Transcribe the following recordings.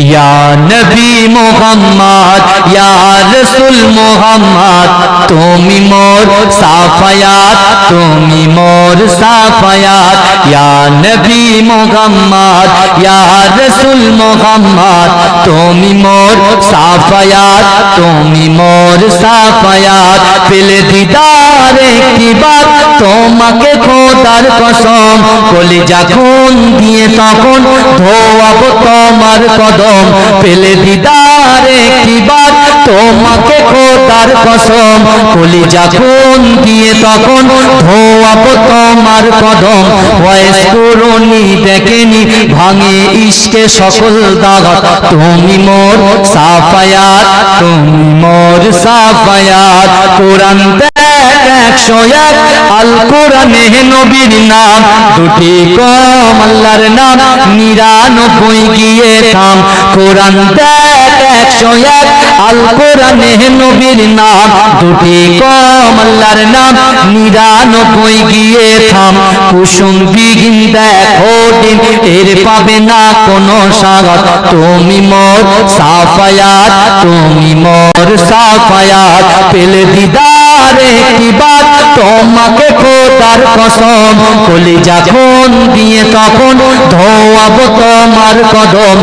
ইয়া নবী মোহাম্মদ ইয়া রসুল মোহাম্মদ তুমি মোর সাফায়াত তুমি মোর সাফায়াত ইয়া নবী মোহাম্মদ ইয়া রসুল মোহাম্মদ তুমি মোর সাফায়াত তুমি মোর সাফায়াত পেলে দিদার একটি বার তোমাকে খোদার কসম কলিজা খুন দিয়ে তখন ধোয়াব তোমার কদম পেলে দিদার একটি বার? তোমাকে খোদার কসম। কলিজা খুন দিয়ে তখন ধোয়াব তোমার কদম। বয়স পুরনি দেখেনি, ভাঙে ইশকে সকল দাগত তুমি মোর সাফায়াত, তুমি মোর সাফায়াত। কোরআন একশো এক আল কোরআনে নবীর নাম। দুটি কম নাম, নিরানব্বই গিয়ে থাম। কোরআন দেখ একশো এক আল কোরআনে নবীর নাম। দুটি কম আল্লাহর নাম, নিরানব্বই গিয়ে থাম। কুসুম বিহীন দেখো দিন, এর পাবে না কোনো স্বাগত। তুমি মোর সাফায়াত, তুমি মোর সাফায়াত। পেলে দিদার একটি বাত? তোমাকে খোদার কসম, কলিজা খুন দিয়ে তখন তোমার কদম।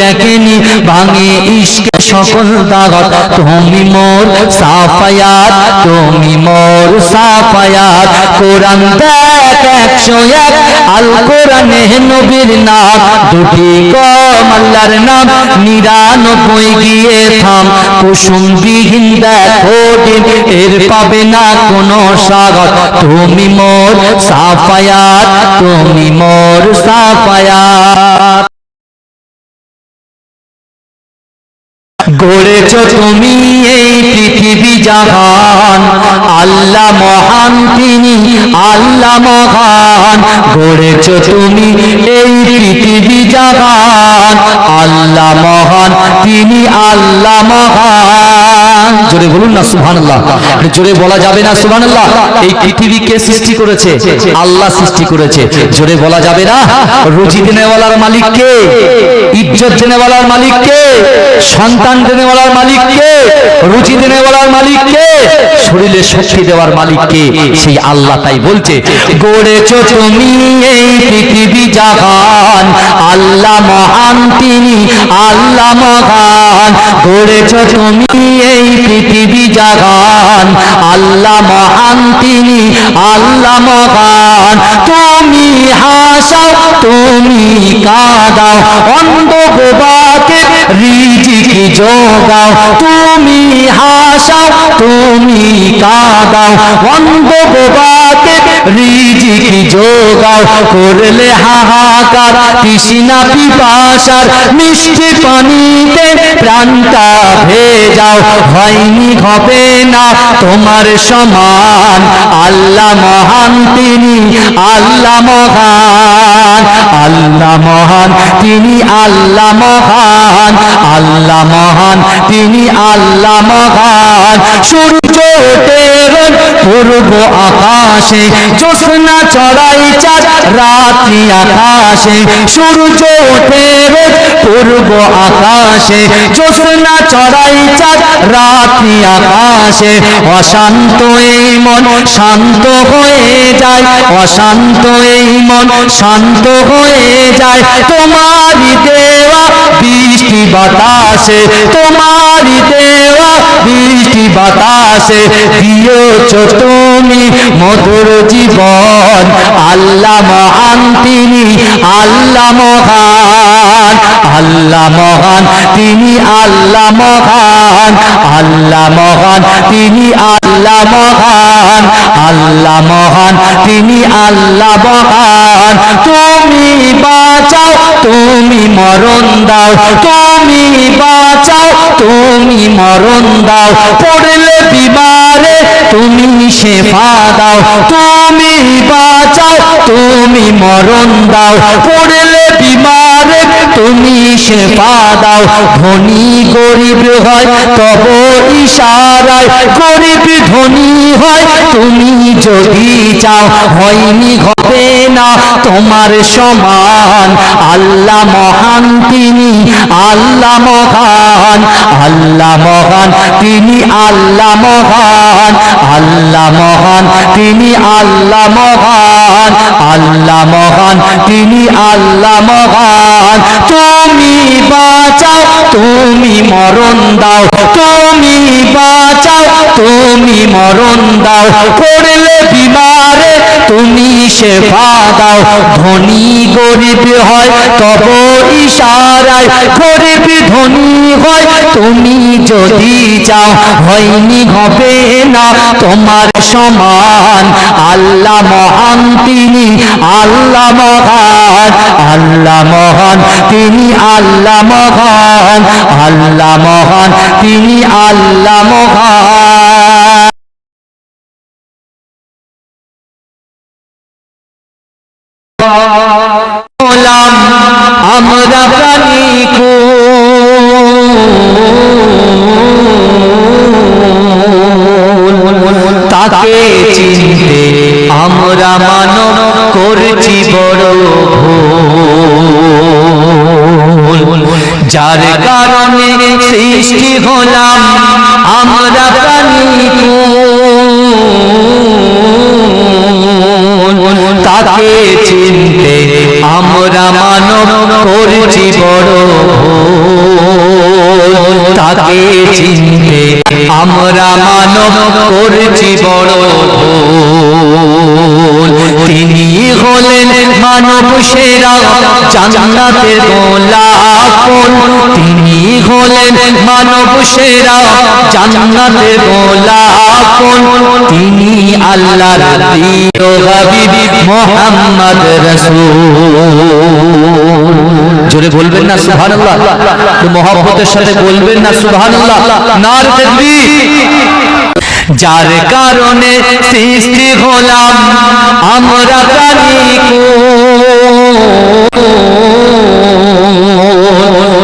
দেখেনি, ভাঙে ইশকে সকল দাগত। তুমি মোর সাফায়াত, তুমি মোর সাফায়াত। কোরআন দেখ একশো এক আল কোরআনে নবীর নাম। দুটি কম আল্লাহর নাম, নিরানব্বই গিয়ে থাম। কুসুম বিহীন দেখো দিন এর পাবে না কোনো স্বাগত। তুমি মোর সাফায়াত, তুমি মোর সাফায়াত। গড়েছ তুমি এই পৃথিবী জাহান। আল্লাহ মহান তিনি, আল্লাহ মহান। গড়েছ তুমি এই পৃথিবী জাহান। আল্লাহ মহান তিনি, আল্লাহ মহান। জোরে বলুন না, সুবহানাল্লাহ। জোরে বলা যাবে না, সুবহানাল্লাহ। এই পৃথিবী কে সৃষ্টি করেছে? আল্লাহ সৃষ্টি করেছে। জোরে বলা যাবে না, রুজি দেনেওয়ালার মালিক কে? ইজ্জত দেনেওয়ালার মালিক কে? সন্তান দেনেওয়ালার মালিক কে? রুচি দেনেওয়ালার মালিক কে? শরীরে শক্তি দেওয়ার মালিক কে? সেই আল্লাহ তাই বলছে। গড়েছ তুমি এই পৃথিবী জাহান আল্লাহ মহান তিনি, আল্লাহ মহান। গড়েছ তুমি এই পৃথিবী জাগান। আল্লাহ মহান তিনি, আল্লাহ মহান। তুমি হাসাও, তুমি কাদাও, অন্ধ গোবাকে রিজিক যোগাও। তুমি হাসাও তুমি কাদাও অন্ধ গোবাকে রিজিকি যোগাও, করলে হাহাকার, তৃষ্ণা পিপাসার মিষ্টি পানিতে প্রাণটা ভেজাও। হয়নি, হবে না তোমার সমান, আল্লাহ মহান তিনি, আল্লাহ মহান। আল্লাহ মহান, তিনি আল্লাহ মহান আল্লাহ মহান, তিনি আল্লাহ মহান। সূর্য ওঠে পূর্ব আকাশে, জ্যোৎস্না চড়াই চাঁদ, রাত্রি আকাশে। সূর্য ওঠে পূর্ব আকাশে, জ্যোৎস্না চড়াই চাঁদ, রাত্রি আকাশে। অশান্ত এই মন শান্ত হয়ে যায়, অশান্ত এই মন শান্ত হয়ে যায়। তোমারই দেওয়া বৃষ্টি বাতাসে, তোমারই দেওয়া বৃষ্টি বাতাসে দিয়েছ তুমি মধুর জীবন। আল্লাহ মহান তিনি, আল্লাহ মহান। আল্লাহ মহান, তিনি আল্লাহ মহান আল্লাহ মহান, তিনি আল্লাহ মহান আল্লাহ মহান, তিনি আল্লাহ মহান। তুমি বাঁচাও, তুমি মরণ দাও, তুমি বাঁচাও, তুমি মরণ দাও। পড়লে বিমারে তুমি শেফা দাও। তুমি বাঁচাও, তুমি মরণ দাও। পড়লে বিমারে তুমি শেফা দাও, ধনী গরিব হয়, তব ইশারায় গরিব ধনী হয়। তুমি যদি চাও, হয়নি না, তোমার সমান। আল্লাহ মহান তিনি, আল্লাহ মহান। আল্লাহ মহান তিনি, আল্লাহ মহান। আল্লাহ মহান তিনি, আল্লাহ মহান। আল্লাহ মহান তিনি, আল্লাহ মহান। তুমি বাঁচাও, তুমি মরণ দাও। তুমি বাঁচাও, তুমি মরণ দাও। করলে তুমি সেবা দাও। ধনী গরিব হয়, তব ইশারায় গরিব ধনী হয়। তুমি যদি চাও, হয়নি হবে না তোমার সমান। আল্লাহ মহান তিনি, আল্লাহ মহান। আল্লাহ মহান তিনি, আল্লাহ মহান। আল্লাহ মহান তিনি, আল্লাহ মহান। গোলাম আমরা প্রাণী তাকে চিনতে আমরা মানব করছি বড় যার কারণে সৃষ্টি হলাম আমরা আমরা মানব করছি বড় তাকে চিনতে আমরা মানব করছি বড় হলেন মানব সেরা জান্নাতের গোলাপন তিনি হলেন মানব সেরা জান্নাতের গোলাপন তিনি হাবিবি মোহাম্মদ রাসূল। জোরে বলবেন না, সুবহানাল্লাহ। তো সাথে বলবেন না, সুবহানাল্লাহ। যার কারণে সৃষ্টি হলাম আমরা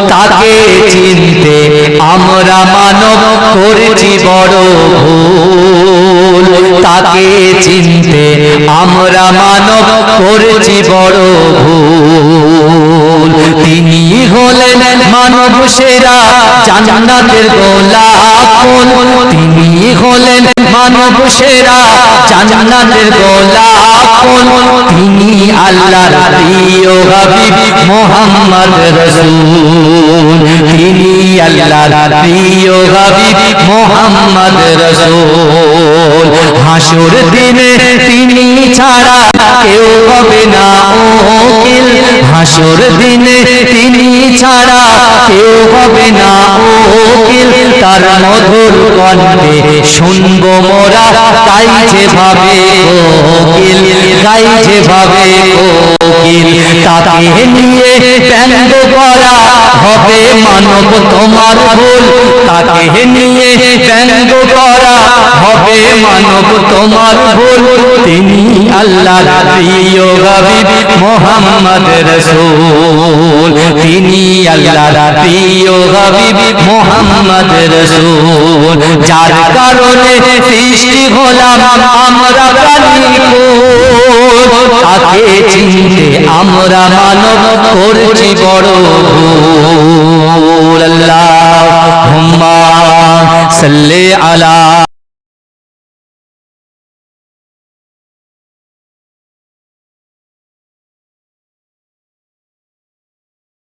তাকে চিনতে আমরা মানব করেছি বড় ভুল। তাকে চিনতে আমরা মানব করেছি বড় ভুল। তিনি হলেন মানব সেরা জান্নাতের গোলাপন তিনি হলেন মানব সেরা, জান্নাতের গোলাপন তিনি আল্লাহর প্রিয় হাবিব মোহাম্মদ রাসূল। তিনি আল্লাহর প্রিয় হাবিব মোহাম্মদ রাসূল। হাসুর দিনে তিনি ছাড়া কেউ হবে না ওকিল হাসুর দিনে তিনি ছাড়া কেউ হবে না ওকিল তার মধুর কণ্ঠে শুনব মোরা গাইছে ভাবে তাই গাইছে ভাবে কোকিল তাকে নিয়ে ব্যঙ্গ করা হবে মানব তোমার ভুল। তাকে নিয়ে ব্যঙ্গ করা হবে মানব তোমার ভুল। তিনি আল্লাহ মোহাম্মদ রসুল। তিনি আল্লাহ প্রিয় মোহাম্মদ রসুল। যার কারণে সৃষ্টি হলাম আমরা তাকে চিনতে আমরা মানব করছি বড় ভুল। আল্লাহ হুম্মা সাল্লি আলা